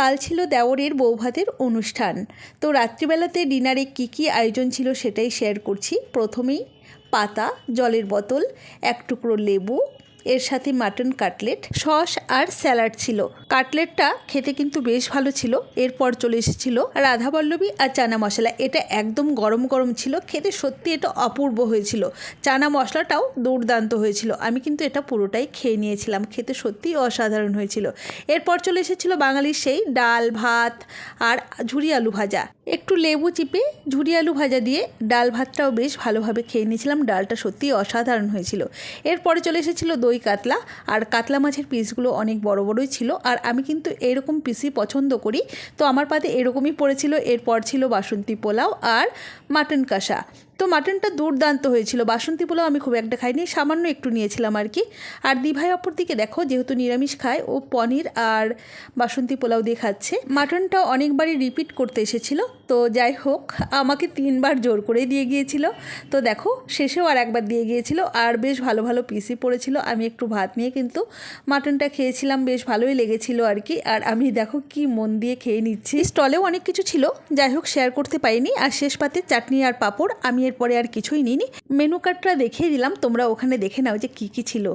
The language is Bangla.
কাল ছিল দেওরের বৌভাতের অনুষ্ঠান। তো রাত্রিবেলাতে ডিনারে কী কী আয়োজন ছিল সেটাই শেয়ার করছি। প্রথমেই পাতা, জলের বোতল, এক টুকরো লেবু এর সাথে মাটন কাটলেট, সস আর স্যালাড ছিল। কাটলেটটা খেতে কিন্তু বেশ ভালো ছিল। এরপর চলে এসেছিল রাধাবল্লভী আর চানা মশলা। এটা একদম গরম গরম ছিল। খেতে সত্যি এটা অপূর্ব হয়েছিল। চানা মশলাটাও দুর্দান্ত হয়েছিল। আমি কিন্তু এটা পুরোটাই খেয়ে নিয়েছিলাম। খেতে সত্যিই অসাধারণ হয়েছিল। এরপর চলে এসেছিল বাঙালির সেই ডাল, ভাত আর ঝুরি আলু ভাজা। একটু লেবু চিপে ঝুড়ি আলু ভাজা দিয়ে ডাল ভাতটাও বেশ ভালোভাবে খেয়ে নিয়েছিলাম। ডালটা সত্যিই অসাধারণ হয়েছিল। এরপরে চলে এসেছিল দই কাতলা। আর কাতলা মাছের পিসগুলো অনেক বড় বড়ই ছিল। আর আমি কিন্তু এরকম পিসই পছন্দ করি। তো আমার পাতে এরকমই পড়েছিল। এরপর ছিল বাসন্তী পোলাও আর মাটন কষা। তো মাটনটা দুর্দান্ত হয়েছিল। বাসন্তী পোলাও আমি খুব একটা খাইনি। সামান্য একটু নিয়েছিলাম আর কি। আর দিভাই অপর দিকে দেখো, যেহেতু নিরামিষ খায়, ও পনির আর বাসন্তী পোলাও দিয়ে খাচ্ছে। মাটনটা অনেকবারই রিপিট করতে এসেছিল। তো যাই হোক, আমাকে তিনবার জোর করে দিয়ে গিয়েছিল। তো দেখো, শেষেও আর একবার দিয়ে গিয়েছিল। আর বেশ ভালো ভালো পিসি পড়েছিল। আমি একটু ভাত নিয়ে কিন্তু মাটনটা খেয়েছিলাম, বেশ ভালোই লেগেছিল আর কি। আর আমি দেখো কি মন দিয়ে খেয়ে নিচ্ছি। স্টলেও অনেক কিছু ছিল, যাই হোক শেয়ার করতে পারিনি। আর শেষ পাতে চাটনি আর পাঁপড়, আমি এরপরে আর কিছুই নিইনি। মেনু কার্ডটা দেখিয়ে দিলাম, তোমরা ওখানে দেখে নাও যে কী কী ছিল।